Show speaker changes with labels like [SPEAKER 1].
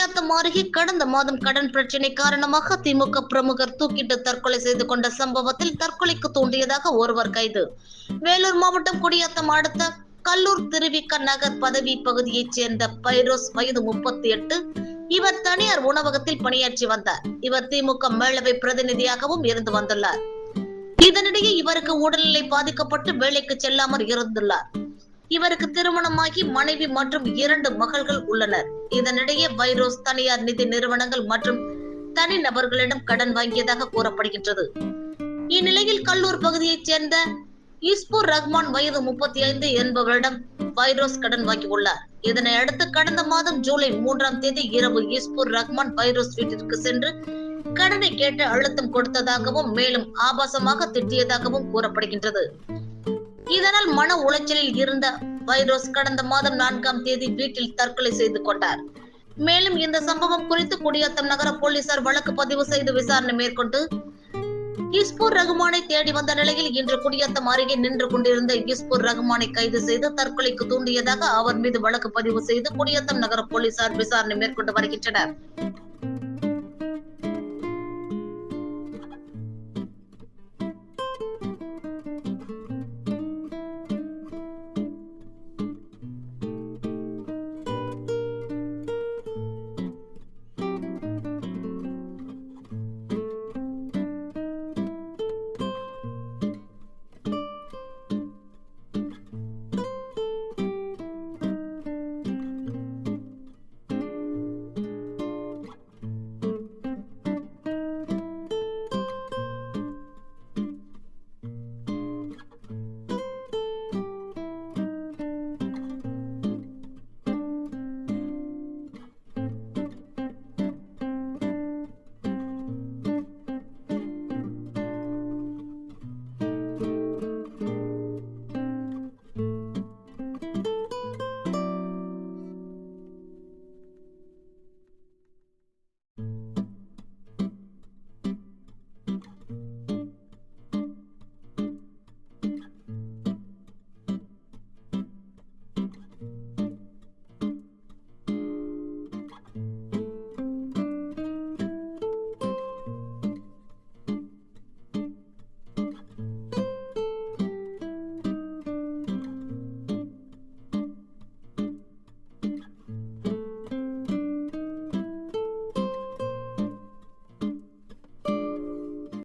[SPEAKER 1] அருகே கடந்த மாதம் கடன் பிரச்சினை காரணமாக திமுக பிரமுகர் தூக்கிட்டு தற்கொலை செய்து கொண்ட சம்பவத்தில் தற்கொலைக்கு தூண்டியதாக ஒருவர் கைது. வேலூர் மாவட்டம் குடியாத்தம் அடுத்த கல்லூர் திருவிக்க நகர் பதவி பகுதியைச் சேர்ந்த பைரோஸ் வயது முப்பத்தி எட்டு இவர் தனியார் உணவகத்தில் பணியாற்றி வந்தார். இவர் திமுக மேலவை பிரதிநிதியாகவும் இருந்து வந்துள்ளார். இதனிடையே இவருக்கு உடல்நிலை பாதிக்கப்பட்டு வேலைக்கு செல்லாமல் இருந்துள்ளார் இவருக்கு திருமணமாகி மனைவி மற்றும் இரண்டு மகள்கள் உள்ளனர். இதனிடையே வைரோஸ் தனியார் நிதி நிறுவனங்கள் மற்றும் தனிநபர்களிடம் கடன் வாங்கியதாக கூறப்படுகின்றது. இந்நிலையில் கல்லூர் பகுதியைச் சேர்ந்த இஸ்பூர் ரஹ்மான் வயது முப்பத்தி ஐந்து என்பவரிடம் வைரோஸ் கடன் வாங்கியுள்ளார். இதனை அடுத்து கடந்த மாதம் ஜூலை மூன்றாம் தேதி இரவு இஸ்பூர் ரஹ்மான் வைரோஸ் வீட்டிற்கு சென்று கடனை கேட்டு அழுத்தம் கொடுத்ததாகவும் மேலும் ஆபாசமாக திட்டியதாகவும் கூறப்படுகின்றது. இதனால் மன உளைச்சலில் இருந்த வைரோஸ் கடந்த மாதம் நான்காம் தேதி வீட்டில் தற்கொலை செய்து கொண்டார். மேலும் இந்த சம்பவம் குறித்து குடியாத்தம் நகர போலீசார் வழக்கு பதிவு செய்து விசாரணை மேற்கொண்டு இஸ்பூர் ரகுமானை தேடி வந்த நிலையில் இன்று குடியாத்தம் அருகே நின்று கொண்டிருந்த இஸ்பூர் ரகுமானை கைது செய்து தற்கொலைக்கு தூண்டியதாக அவர் மீது வழக்கு பதிவு செய்து குடியாத்தம் நகர போலீசார் விசாரணை மேற்கொண்டு வருகின்றனர்.